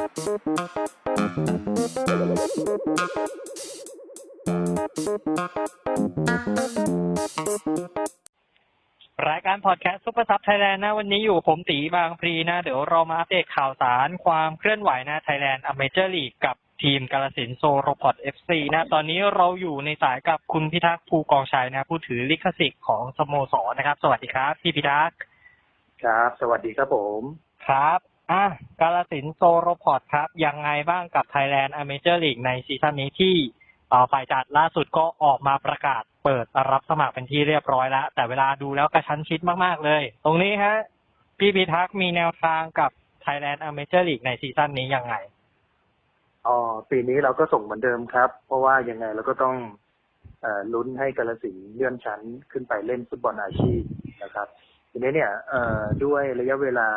รายการพอดแคสต์ซุปเปอร์ซับไทยแลนด์นะ วันนี้อยู่กับผมตีบางพลีนะ เดี๋ยวเรามาอัปเดตข่าวสารความเคลื่อนไหวนะไทยแลนด์อเมเจอร์ลีกกับทีมกาลสินธุ์โซโรพอตเอฟซีนะ ตอนนี้เราอยู่ในสายกับคุณพิทักษ์ภูกองชัยนะ ผู้ถือลิขสิทธิ์ของสโมสรนะครับ สวัสดีครับ พี่พิทักษ์ครับ สวัสดีครับผม ครับ อะกาลสินโซโรพอร์ตครับ ยังไงบ้างกับ Thailand a m a t e u r League ในซีซั่นนี้ที่ฝ่ายจัดล่าสุดก็ออกมาประกาศเปิดรับสมัครเป็นที่เรียบร้อยแล้ว แต่เวลาดูแล้วกระชั้นชิดมาก ๆ เลย ตรงนี้ฮะ พี่พิทักษ์มีแนวทางกับ Thailand a m a t e u r League ในซีซั่นนี้ยังไงอ๋อปีนี้เราก็ส่งเหมือนเดิมครับ เพราะว่ายังไงเราก็ต้องอลุ้นให้กาลสินเลื่อนชั้นขึ้นไปเล่นฟุตบอลอาชีพนะครับ ทีนี้เนี่ยเอ่อด้วยระยะเวลา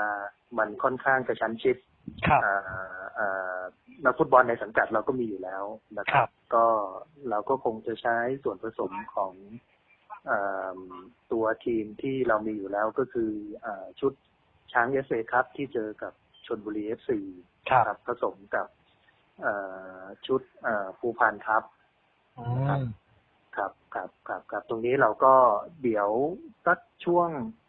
มันค่อนข้างกระชั้นชิดครับเอ่อเอ่อนักฟุตบอลในสังกัดเราก็มีอยู่แล้วนะคครัรับบก็เราก็คงจะใช้ส่วนผสมของเอ่อตัวทีมที่เรามีอยู่แล้วก็คือเอ่อชุดช้างเอสเอครับที่เจอกับชนบุรีเอฟซีครับครับผสมกับเอ่อชุดเอ่อภูพานครับอืมครับครับครับครับ ตรงนี้เราก็เดี๋ยวสักช่วงเอ่อ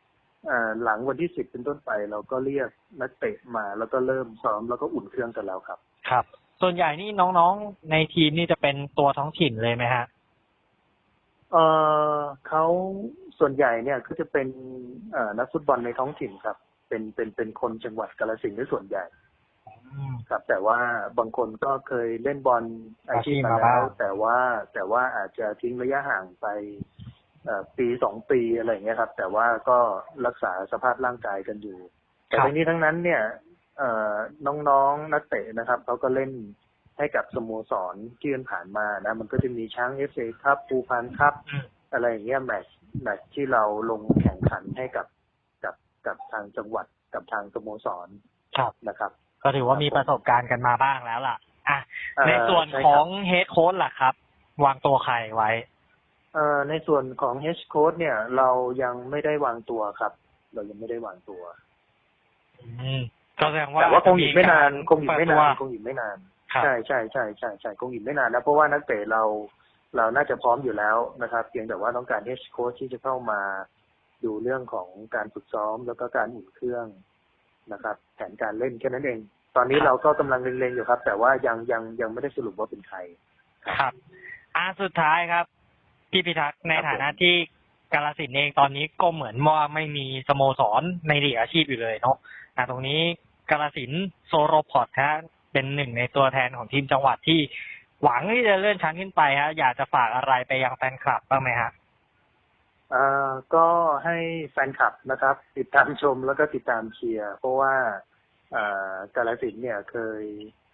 หลังวันที่สิบเป็นต้นไปเราก็เรียกนักเตะมา แล้วก็เริ่มซ้อมแล้วก็อุ่นเครื่องกันแล้วครับ ครับ ส่วนใหญ่นี่น้องๆในทีมนี่จะเป็นตัวท้องถิ่นเลยไหมฮะเอ่อเขาส่วนใหญ่เนี่ยก็จะเป็นเอ่อนักฟุตบอลในท้องถิ่นครับ เป็นเป็นเป็นคนจังหวัดกาฬสินธุ์ด้วยส่วนใหญ่อืมครับ แต่ว่าบางคนก็เคยเล่นบอลอาชีพมาอาชีพมาแล้บ้างวแต่ว่าแต่ว่าอาจจะทิ้งระยะห่างไปเอ่อ ปีสองปีอะไรอย่างเงี้ยครับ แต่ว่าก็รักษาสภาพร่างกายกันอยู่ แต่ทั้งนี้ทั้งนั้นเนี่ยเอ่อน้องๆนักเตะนะครับเขาก็เล่นให้กับสโมสรที่ผ่านมานะ มันก็จะมีช้างเอฟเอครับปูพานครับอืมอะไรอย่างเงี้ยแมตช์แมตช์ที่เราลงแข่งขันให้กับกับกับทางจังหวัดกับทางสโมสรครับนะครับ ก็ถือว่ามีประสบการณ์กันมาบ้างแล้วล่ะ อะเอ่อในส่วนใช่ขครับองเฮดโค้ดล่ะครับ วางตัวใครไว้เอ่อ ในส่วนของ H code เนี่ย เรายังไม่ได้วางตัวครับ เรายังไม่ได้วางตัวอืมก็แสดงว่าแต่ว่าคงอีกไม่นานคงอีกไม่นานเปิดคงอีกไม่นานตัวครับใช่ใช่ใช่ใช่ใช่คงอีกไม่นานนะเพราะว่านักเตะเราเราน่าจะพร้อมอยู่แล้วนะครับ เพียงแต่ว่าต้องการ H coach ที่จะเข้ามาดูเรื่องของการฝึกซ้อมแล้วก็การอุ่นเครื่องนะครับ แผนการเล่นแค่นั้นเอง ตอนนี้เราก็กำลังเล็งๆอยู่ครับ แต่ว่ายังยังยังไม่ได้สรุปว่าเป็นใครครับอ่าสุดท้ายครับ พี่พิทักษ์ในครับผมฐานะที่กาลสินธุ์เองตอนนี้ก็เหมือนว่าไม่มีสโมสรในลีกอาชีพอยู่เลยเนาะอ่าตรงนี้กาลสินธุ์โซโรพอร์ตฮะเป็นหนึ่งในตัวแทนของทีมจังหวัดที่หวังที่จะเลื่อนชั้นขึ้นไปฮะอยากจะฝากอะไรไปยังแฟนคลับบ้างไหมฮะอ่าก็ให้แฟนคลับนะครับ ติดตามชมแล้วก็ติดตามเชียร์เพราะว่าอ่ากาลสินธุ์เนี่ยเคยอ่า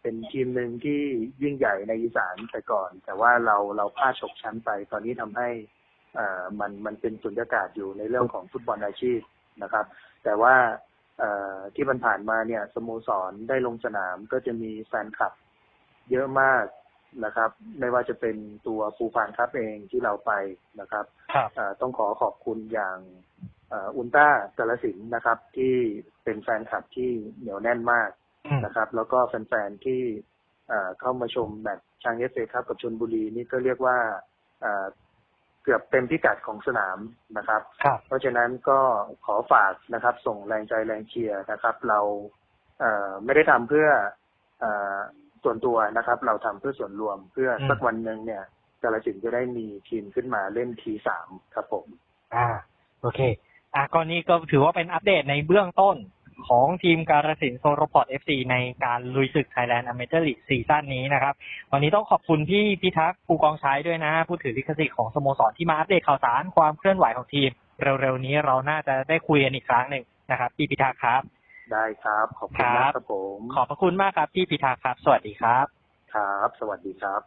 เป็นทีมหนึ่งที่ยิ่งใหญ่ในอีสานแต่ก่อน แต่ว่าเราเราพลาดฉกชั้นไป ตอนนี้ทำให้อ่ามันมันเป็นสุญญากาศอยู่ในเรื่องของฟุตบอลอาชีพนะครับ แต่ว่าเอ่อที่มันผ่านมาเนี่ยสโมสรได้ลงสนามก็จะมีแฟนคลับเยอะมากนะครับ ไม่ว่าจะเป็นตัวปูพานครับเองที่เราไปนะครับครับเอ่อต้องขอขอบคุณอย่างเอ่ออุลตร้ากาลสินธุ์นะครับ ที่เป็นแฟนคลับที่เหนียวแน่นมากอืม นะครับ แล้วก็แฟนๆที่เอ่อเข้ามาชมแมตช์ช้างเอฟเอครับกับชนบุรีนี่ก็เรียกว่าเอ่อเกือบเต็มพิกัดของสนามนะครับครับ เพราะฉะนั้นก็ขอฝากนะครับ ส่งแรงใจแรงเชียร์นะครับ เราเอ่อไม่ได้ทำเพื่อเอ่อส่วนตัวนะครับ เราทำเพื่อส่วนรวมเพื่อสักวันหนึ่งเนี่ยกาลสินธุ์จะได้มีทีมขึ้นมาเล่นทีสามครับผม อ่า โอเค อะก็นี่ก็ถือว่าเป็นอัปเดตในเบื้องต้น ของทีมการสินธุ์โซโรพอร์ตเอฟซีในการลุยศึกไทยแลนด์อเมเจอร์ลีกซีซั่นนี้นะครับ วันนี้ต้องขอบคุณพี่พิทักษ์ภูกองชัยด้วยนะ ผู้ถือลิขสิทธิ์ของสโมสรที่มาอัปเดตข่าวสารความเคลื่อนไหวของทีม เร็วๆนี้เราน่าจะได้คุยกันอีกครั้งหนึ่งนะครับพี่พิทักษ์ครับ ได้ได้ครับ ขอบคุณมากครับผมขอบพระคุณมากครับพี่พิทักษ์ครับ สวัสดีครับ ครับ สวัสดีครับ